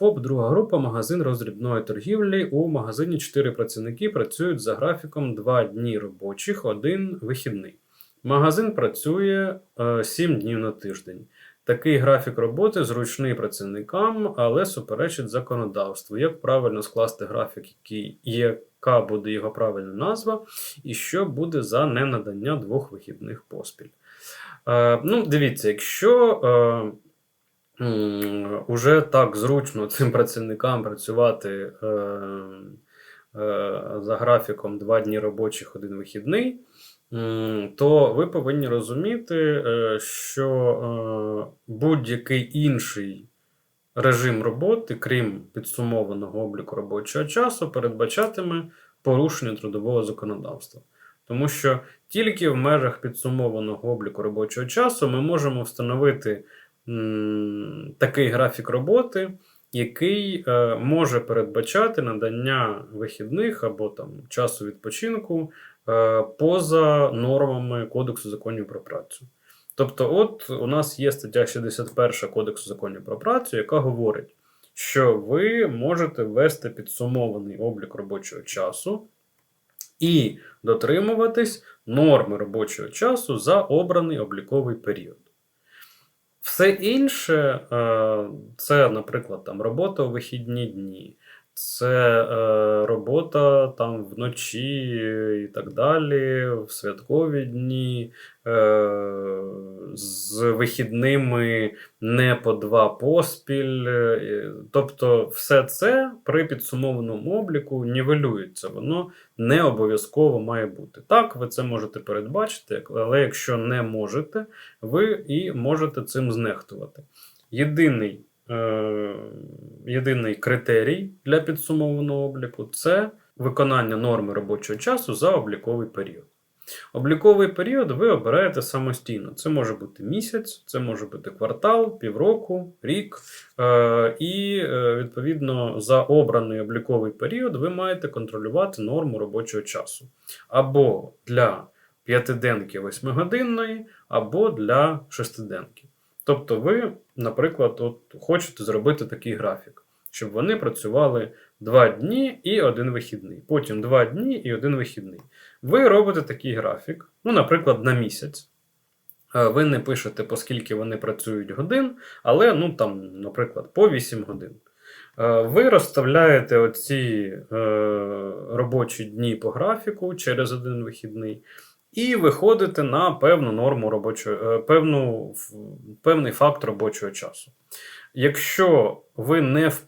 ФОП, друга група, магазин роздрібної торгівлі. У магазині 4 працівники працюють за графіком 2 дні робочих, один вихідний. Магазин працює 7 днів на тиждень. Такий графік роботи зручний працівникам, але суперечить законодавству. Як правильно скласти графік, який, яка буде його правильна назва, і що буде за ненадання двох вихідних поспіль. Е, ну, дивіться, якщо е, уже так зручно цим працівникам працювати е, е, за графіком 2 дні робочих, один вихідний, то ви повинні розуміти, е, що е, будь-який інший режим роботи, крім підсумованого обліку робочого часу, передбачатиме порушення трудового законодавства. Тому що тільки в межах підсумованого обліку робочого часу ми можемо встановити такий графік роботи, який е, може передбачати надання вихідних або там часу відпочинку е, поза нормами Кодексу законів про працю. Тобто, от у нас є стаття 61 Кодексу законів про працю, яка говорить, що ви можете ввести підсумований облік робочого часу і дотримуватись норми робочого часу за обраний обліковий період. Все інше е, це, наприклад, там, робота у вихідні дні, це е, робота там вночі і так далі, в святкові дні, е, з вихідними не по два поспіль. е, Тобто, все це при підсумованому обліку нівелюється, воно не обов'язково має бути. Так, ви це можете передбачити, але якщо не можете, ви і можете цим знехтувати. Єдиний, єдиний критерій для підсумованого обліку це виконання норми робочого часу за обліковий період. Обліковий період ви обираєте самостійно. Це може бути місяць, це може бути квартал, півроку, рік. Е, і, е, відповідно, за обраний обліковий період ви маєте контролювати норму робочого часу. Або для п'ятиденки восьмигодинної, або для шестиденки. Тобто, ви, наприклад, от хочете зробити такий графік, щоб вони працювали 2 дні і один вихідний. Потім 2 дні і один вихідний. Ви робите такий графік, ну, наприклад, на місяць. Е, Ви не пишете, по скільки вони працюють годин, але, ну, там, наприклад, по 8 годин. Е, Ви розставляєте оці е, робочі дні по графіку через один вихідний, і виходите на певну норму робочого, е, певну, певний факт робочого часу. Якщо ви не